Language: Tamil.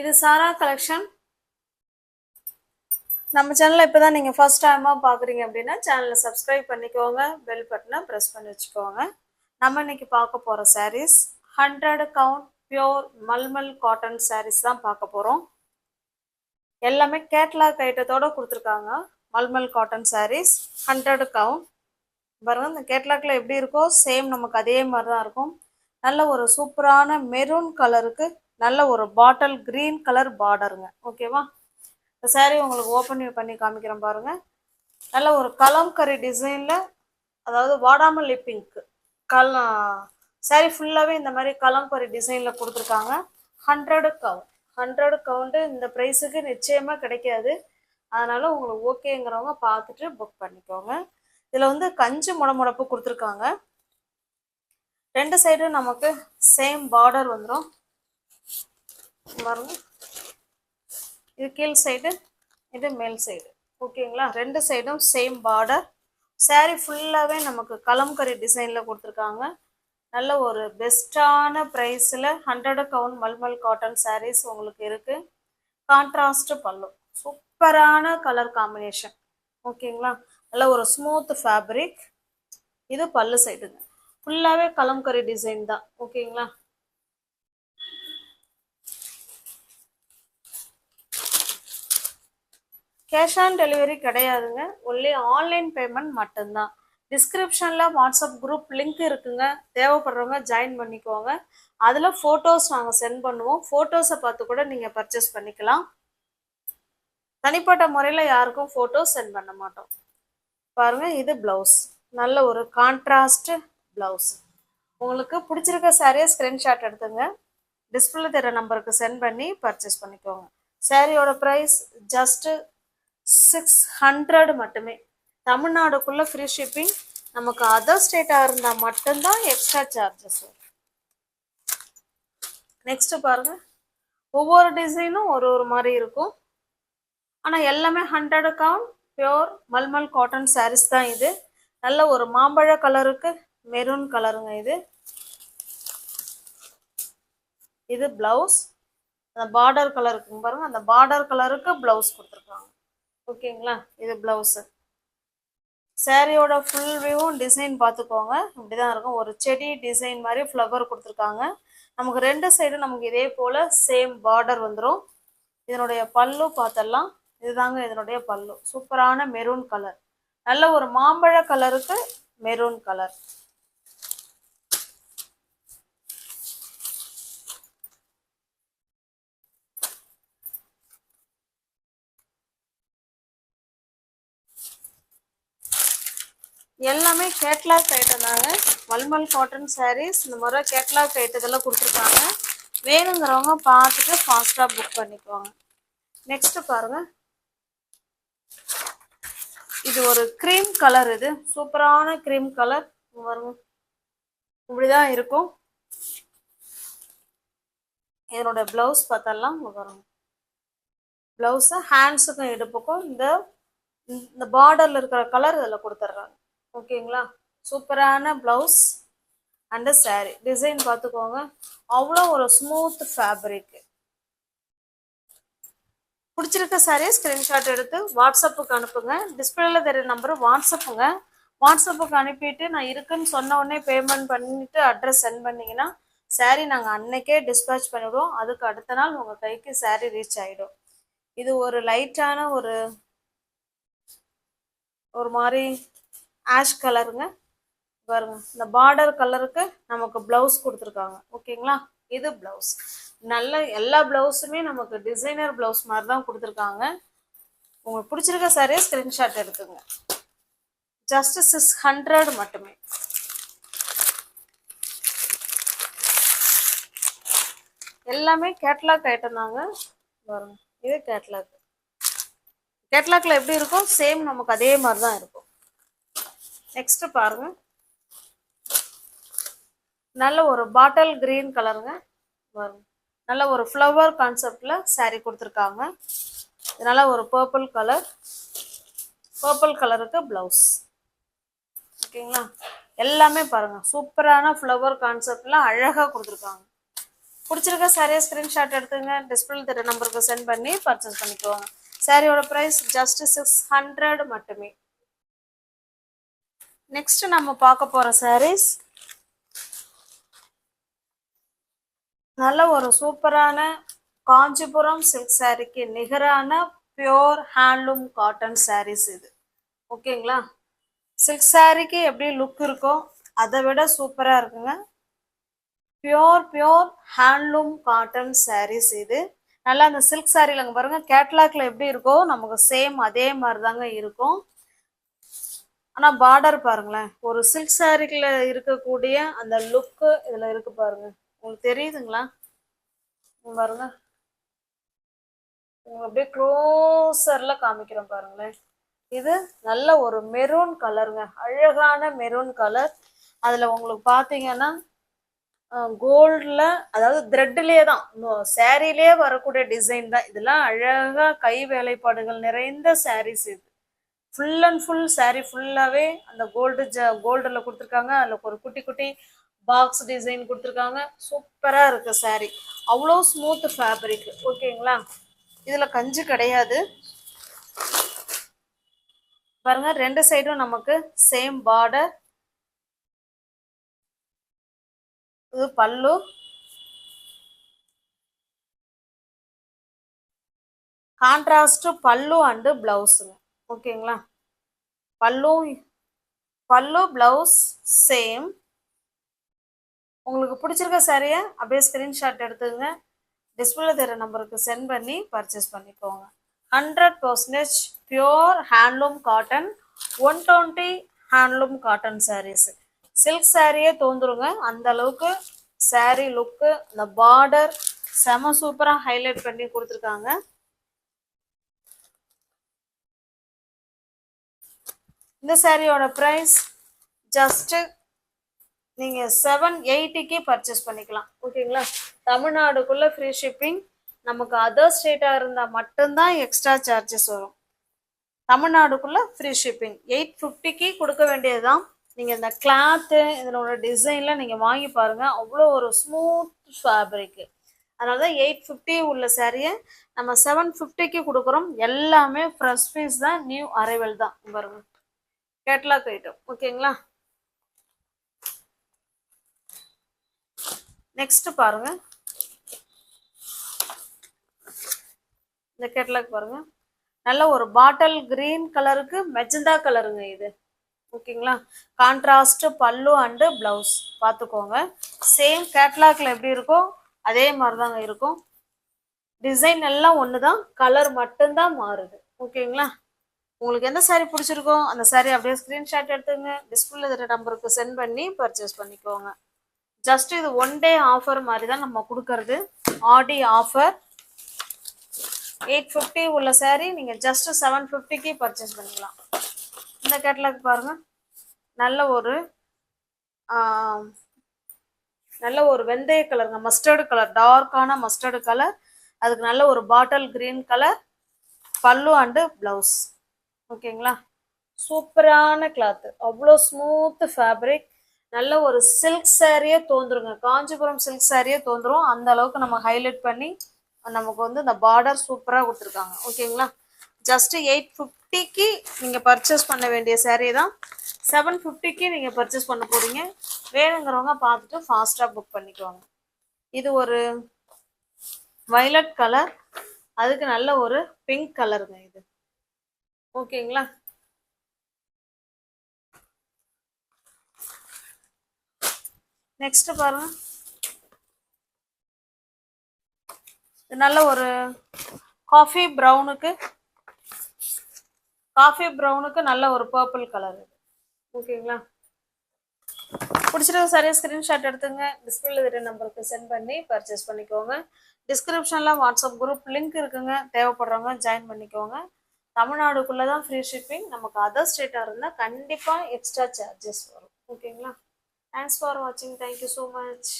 இது சாரா கலெக்ஷன் நம்ம சேனலை இப்போ தான் நீங்கள் ஃபஸ்ட் டைமாக பார்க்குறீங்க அப்படின்னா சேனலை சப்ஸ்கிரைப் பண்ணிக்கோங்க. பெல் பட்டனை ப்ரெஸ் பண்ணி வச்சுக்கோங்க. நம்ம இன்னைக்கு பார்க்க போகிற saris hundred count pure mulmul cotton saris தான் பார்க்க போகிறோம் எல்லாமே கேட்லாக் ஐட்டத்தோட கொடுத்துருக்காங்க. Mulmul cotton saris hundred count பாருங்க இந்த கேட்லாக்ல எப்படி இருக்கோ சேம் நமக்கு அதே மாதிரி தான் இருக்கும். நல்ல ஒரு சூப்பரான மெரூன் கலருக்கு நல்ல ஒரு பாட்டில் கிரீன் கலர் பார்டருங்க ஓகேவா இந்த சேரீ உங்களுக்கு ஓப்பன் பண்ணி காமிக்கிறேன் பாருங்க. நல்ல ஒரு கலம்கரி டிசைனில் அதாவது வாடாமல் பிங்க் கல சாரீ ஃபுல்லாகவே இந்த மாதிரி கலம்கரி டிசைனில் கொடுத்துருக்காங்க. ஹண்ட்ரடு கவுண்ட் ஹண்ட்ரடு கவுண்டு இந்த ப்ரைஸுக்கு நிச்சயமாக கிடைக்காது. அதனால் உங்களுக்கு ஓகேங்கிறவங்க பார்த்துட்டு புக் பண்ணிக்கோங்க. இதில் வந்து கஞ்சி முடமுடப்பு கொடுத்துருக்காங்க. ரெண்டு சைடும் நமக்கு சேம் பார்டர் வந்துடும் பாருங்க. இது கீழ் சைடு இது மேல் சைடு ஓகேங்களா ரெண்டு சைடும் சேம் பார்டர் saree ஃபுல்லாகவே நமக்கு கலம்கரி டிசைனில் கொடுத்துருக்காங்க. நல்ல ஒரு பெஸ்ட்டான ப்ரைஸில் hundred count mulmul cotton saris உங்களுக்கு இருக்குது கான்ட்ராஸ்ட்டு பல்லு. சூப்பரான கலர் காம்பினேஷன் ஓகேங்களா நல்ல ஒரு ஸ்மூத் ஃபேப்ரிக் இது பல்லு சைடுங்க ஃபுல்லாகவே கலம்கரி டிசைன் தான். ஓகேங்களா கேஷ் ஆன் டெலிவரி கிடையாதுங்க. ஒன்லி ஆன்லைன் பேமெண்ட் மட்டும்தான். டிஸ்கிரிப்ஷனில் வாட்ஸ்அப் குரூப் லிங்க் இருக்குங்க. தேவைப்படுறவங்க ஜாயின் பண்ணிக்கோங்க. அதில் ஃபோட்டோஸ் நாங்கள் சென்ட் பண்ணுவோம். ஃபோட்டோஸை பார்த்து கூட நீங்கள் பர்ச்சேஸ் பண்ணிக்கலாம். தனிப்பட்ட முறையில் யாருக்கும் ஃபோட்டோஸ் சென்ட் பண்ண மாட்டோம். பாருங்கள் இது ப்ளவுஸ் நல்ல ஒரு கான்ட்ராஸ்ட் ப்ளவுஸ் உங்களுக்கு பிடிச்சிருக்க சாரியை ஸ்க்ரீன்ஷாட் எடுத்துங்க. டிஸ்பிளே தர நம்பருக்கு சென்ட் பண்ணி பர்ச்சேஸ் பண்ணிக்கோங்க. சாரியோட ப்ரைஸ் ஜஸ்ட்டு சிக்ஸ் ஹண்ட்ரட் மட்டுமே. தமிழ்நாடுக்குள்ளே ஃப்ரீ ஷிப்பிங் நமக்கு அதர் ஸ்டேட்டாக இருந்தால் மட்டும்தான் எக்ஸ்ட்ரா சார்ஜஸ் நெக்ஸ்ட் பாருங்க. ஒவ்வொரு டிசைனும் ஒரு ஒரு மாதிரி இருக்கும். ஆனால் எல்லாமே hundred count pure mulmul cotton saris தான் இது. நல்ல ஒரு மாம்பழ கலருக்கு மெரூன் கலருங்க இது. இது ப்ளவுஸ் அந்த பார்டர் கலருக்குங்க பாருங்கள் அந்த பார்டர் கலருக்கு ப்ளவுஸ் கொடுத்துருக்காங்க. ஓகேங்களா? இது ப்ளவுஸு சாரியோட ஃபுல் வியூவும் டிசைன் பார்த்துக்கோங்க. இப்படி தான் இருக்கும். ஒரு செடி டிசைன் மாதிரி ஃப்ளவர் கொடுத்துருக்காங்க. நமக்கு ரெண்டு சைடும் நமக்கு இதே போல் சேம் பார்டர் வந்துடும் இதனுடைய பல்லு பார்த்தலாம் இதுதாங்க இதனுடைய பல்லு. சூப்பரான மெரூன் கலர் நல்ல ஒரு மாம்பழ கலருக்கு மெரூன் கலர் எல்லாமே கேட்லாக் ஐட்டம் தாங்க மல்மல் காட்டன் சாரீஸ் இந்த மாதிரி கேட்லாக் ஐட்டத்தில் கொடுத்துருக்காங்க. வேணுங்கிறவங்க பார்த்துட்டு ஃபாஸ்ட்டாக புக் பண்ணிக்குவாங்க நெக்ஸ்ட்டு பாருங்கள் இது ஒரு க்ரீம் கலர் இது. சூப்பரான க்ரீம் கலர் வருங்க இப்படிதான் இருக்கும். இதனோட பிளவுஸ் பார்த்தெல்லாம் வரும் பாருங்க. பிளவுஸு ஹேண்ட்ஸுக்கும் இடுப்புக்கும் இந்த இந்த பார்டரில் இருக்கிற கலர் இதில் கொடுத்துட்றாங்க. ஓகேங்களா? சூப்பரான ப்ளவுஸ் அண்ட் சாரி டிசைன் பார்த்துக்கோங்க அவ்வளோ ஒரு ஸ்மூத் ஃபேப்ரிக் பிடிச்சிருக்க சாரியை ஸ்க்ரீன்ஷாட் எடுத்து வாட்ஸ்அப்புக்கு அனுப்புங்க. டிஸ்பிளேல தெரிய நம்பர் வாட்ஸ்அப்புங்க வாட்ஸ்அப்புக்கு அனுப்பிட்டு நான் இருக்குன்னு சொன்ன உடனே பேமெண்ட் பண்ணிட்டு அட்ரஸ் சென்ட் பண்ணீங்கன்னா saree நாங்கள் அன்னைக்கே டிஸ்பேச் பண்ணிவிடுவோம் அதுக்கு அடுத்த நாள் உங்கள் கைக்கு saree ரீச் ஆகிடும் இது ஒரு லைட்டான ஒரு ஒரு மாதிரி ஆஷ் கலருங்க பாருங்க இந்த பார்டர் கலருக்கு நமக்கு ப்ளவுஸ் கொடுத்துருக்காங்க. ஓகேங்களா இது ப்ளவுஸ் நல்ல எல்லா ப்ளவுஸுமே நமக்கு டிசைனர் ப்ளவுஸ் மாதிரி தான் கொடுத்துருக்காங்க. உங்களுக்கு பிடிச்சிருக்க சாரியே ஸ்க்ரீன்ஷாட் எடுத்துங்க. ஜஸ்ட் சிக்ஸ் ஹண்ட்ரட் மட்டுமே. எல்லாமே கேட்லாக் ஐட்டம் தாங்க. பாருங்க இது கேட்லாக் கேட்லாக்ல எப்படி இருக்கும் சேம் நமக்கு அதே மாதிரி தான் இருக்கும். நெக்ஸ்ட் பாருங்க. நல்ல ஒரு பாட்டில் கிரீன் கலருங்க பாருங்க. நல்ல ஒரு ஃப்ளவர் கான்செப்டில் saree கொடுத்துருக்காங்க. இதனால் ஒரு பர்பிள் கலர் பர்பிள் கலருக்கு ப்ளவுஸ் ஓகேங்களா? எல்லாமே பாருங்கள் சூப்பரான ஃப்ளவர் கான்செப்ட்லாம் அழகாக கொடுத்துருக்காங்க. பிடிச்சிருக்க சாரியை ஸ்க்ரீன்ஷாட் எடுத்துங்க. டிஸ்பிளே திட்ட நம்பருக்கு சென்ட் பண்ணி பர்ச்சேஸ் பண்ணிக்குவாங்க சாரியோட ப்ரைஸ் ஜஸ்ட் சிக்ஸ் ஹண்ட்ரட் மட்டுமே. நெக்ஸ்ட் நம்ம பார்க்க போற சாரீஸ் நல்ல ஒரு சூப்பரான காஞ்சிபுரம் சில்க் சாரிக்கு நிகரான பியோர் ஹேண்ட்லூம் காட்டன் சாரீஸ் இது. ஓகேங்களா சில்க் சாரிக்கு எப்படி லுக் இருக்கோ அதை விட சூப்பராக இருக்குங்க. Pure pure handloom cotton sarees இது. நல்லா அந்த சில்க் சாரியில் அங்கே பாருங்க கேட்லாக்ல எப்படி இருக்கோ நமக்கு சேம் அதே மாதிரி தாங்க இருக்கும். ஆனால் பார்டர் பாருங்களேன். ஒரு சில்க் சாரிக்குள்ள இருக்கக்கூடிய அந்த லுக்கு இதில் இருக்கு பாருங்க. உங்களுக்கு தெரியுதுங்களா? பாருங்க. உங்களுக்கு அப்படியே க்ளோசர்ல காமிக்கிறோம் பாருங்களேன். இது நல்ல ஒரு மெரூன் கலருங்க அழகான மெரூன் கலர் அதில் உங்களுக்கு பார்த்தீங்கன்னா கோல்டில் அதாவது த்ரெட்லேயே தான். சேரீலே வரக்கூடிய டிசைன் தான். இதெல்லாம் அழகாக கை வேலைப்பாடுகள் நிறைந்த சாரீஸ் இது. ஃபுல் அண்ட் ஃபுல் சாரீ ஃபுல்லாகவே அந்த கோல்டு ஜ கோல்டில் கொடுத்துருக்காங்க. அதில் ஒரு குட்டி குட்டி பாக்ஸ் டிசைன் கொடுத்துருக்காங்க. சூப்பராக இருக்குது சாரீ அவ்வளோ ஸ்மூத் ஃபேப்ரிக் ஓகேங்களா? இதில் கஞ்சி கிடையாது. பாருங்க ரெண்டு சைடும் நமக்கு சேம் பார்டர் இது பல்லு. கான்ட்ராஸ்ட் பல்லு அண்டு பிளவுஸுங்க ஓகேங்களா? பல்லு பல்லு பிளவுஸ் சேம் உங்களுக்கு பிடிச்சிருக்க சாரியை அப்படியே ஸ்க்ரீன்ஷாட் எடுத்துங்க டிஸ்பிளே தர நம்பருக்கு சென்ட் பண்ணி பர்ச்சேஸ் பண்ணிக்கோங்க. Hundred percentage pure handloom cotton one twenty handloom cotton sarees silk சாரியே தோந்துருங்க. அந்த அளவுக்கு சாரீ லுக்கு இந்த பார்டர் செம சூப்பராக ஹைலைட் பண்ணி கொடுத்துருக்காங்க. இந்த சாரியோட ப்ரைஸ் ஜஸ்ட்டு நீங்கள் செவன் எயிட்டிக்கு பர்ச்சேஸ் பண்ணிக்கலாம். ஓகேங்களா தமிழ்நாடுக்குள்ளே ஃப்ரீ ஷிப்பிங் நமக்கு அதர் ஸ்டேட்டாக இருந்தால் மட்டும்தான் எக்ஸ்ட்ரா சார்ஜஸ் வரும். தமிழ்நாடுக்குள்ளே ஃப்ரீ ஷிப்பிங் எயிட் ஃபிஃப்டிக்கு கொடுக்க வேண்டியது தான் நீங்கள் இந்த கிளாத்து இதனோட டிசைனில் நீங்கள் வாங்கி பாருங்கள் அவ்வளோ ஒரு ஸ்மூத் ஃபேப்ரிக்கு அதனால தான் எயிட் ஃபிஃப்டி உள்ள சாரியை நம்ம செவன் ஃபிஃப்டிக்கு கொடுக்குறோம். எல்லாமே ஃப்ரெஷ் பீஸ் தான் நியூ அரைவல் தான். பாருங்கள் கேட்லாக் ஐட்டம் ஓகேங்களா? நெக்ஸ்ட் பாருங்க. இந்த கேட்லாக் பாருங்க. நல்ல ஒரு பாட்டில் கிரீன் கலருக்கு மெஜந்தா கலருங்க இது. ஓகேங்களா? கான்ட்ராஸ்ட் பல்லு அண்டு பிளவுஸ் பார்த்துக்கோங்க சேம் கேட்லாக்ல எப்படி இருக்கோ அதே மாதிரி தாங்க இருக்கும். டிசைன் எல்லாம் ஒன்று தான் கலர் மட்டும்தான் மாறுது. ஓகேங்களா? உங்களுக்கு எந்த சாரீ பிடிச்சிருக்கோ அந்த சாரீ அப்படியே ஸ்க்ரீன்ஷாட் எடுத்துங்க. டிஸ்பிளே இருக்கிற நம்பருக்கு சென்ட் பண்ணி பர்ச்சேஸ் பண்ணிக்கோங்க. ஜஸ்ட் இது ஒன் டே ஆஃபர் மாதிரி தான் நம்ம கொடுக்கறது. ஆடி ஆஃபர் எயிட் ஃபிஃப்டி உள்ள சாரீ நீங்கள் ஜஸ்ட் செவன் ஃபிஃப்டிக்கு பர்ச்சேஸ் பண்ணிக்கலாம். இந்த கேட்லாக் பாருங்க. நல்ல ஒரு நல்ல ஒரு வெந்தய கலருங்க மஸ்டர்டு கலர் டார்க்கான மஸ்டர்டு கலர் அதுக்கு நல்ல ஒரு bottle green colour pallu and blouse ஓகேங்களா? சூப்பரான கிளாத்து அவ்வளோ ஸ்மூத் ஃபேப்ரிக் நல்ல ஒரு சில்க் சாரியே தோந்துருங்க காஞ்சிபுரம் சில்க் சாரியே தோந்துரும் அந்த அளவுக்கு நம்ம ஹைலைட் பண்ணி நமக்கு வந்து இந்த பார்டர் சூப்பராக கொடுத்துருக்காங்க. ஓகேங்களா? ஜஸ்ட் எயிட் ஃபிஃப்டிக்கு நீங்கள் பர்ச்சேஸ் பண்ண வேண்டிய சேரீ தான். செவன் ஃபிஃப்டிக்கு நீங்கள் பர்ச்சேஸ் பண்ண போகிறீங்க வேணுங்கிறவங்க பார்த்துட்டு ஃபாஸ்ட்டாக புக் பண்ணிக்கோங்க. இது ஒரு வைலட் கலர் அதுக்கு நல்ல ஒரு பிங்க் கலருங்க இது. ஓகேங்களா? நெக்ஸ்ட் பாருங்க. நல்ல ஒரு காஃபி ப்ரௌனுக்கு காஃபி ப்ரௌனுக்கு நல்ல ஒரு பர்பிள் கலர் ஓகேங்களா? பிடிச்சிருக்க சரியா ஸ்க்ரீன்ஷாட் எடுத்துங்க. டிஸ்பிளே இருக்கிற நம்பருக்கு சென்ட் பண்ணி பர்ச்சேஸ் பண்ணிக்கோங்க. டிஸ்கிரிப்ஷனில் வாட்ஸ்அப் குரூப் லிங்க் இருக்குங்க. தேவைப்படுறவங்க ஜாயின் பண்ணிக்கோங்க. தமிழ்நாடுக்குள்ளே தான் ஃப்ரீ ஷிப்பிங் நமக்கு அதர் ஸ்டேட்டாக இருந்தால் கண்டிப்பாக எக்ஸ்ட்ரா சார்ஜஸ் வரும். ஓகேங்களா தேங்க்ஸ் ஃபார் வாட்சிங் தேங்க்யூ ஸோ மச்